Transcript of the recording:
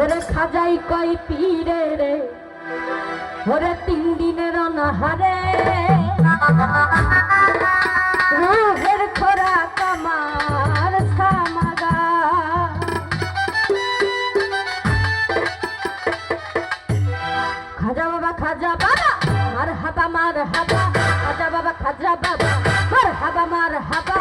ওরে খাজাই কই পীরে রে, ওরে তিন দিনের অনাহারে। রোগের খোরা কামার সামাগা। খাজা বাবা খাজা বাবা মার হাবা মার হাবা খাজা বাবা খাজা বাবা মার হাবা মার হাবা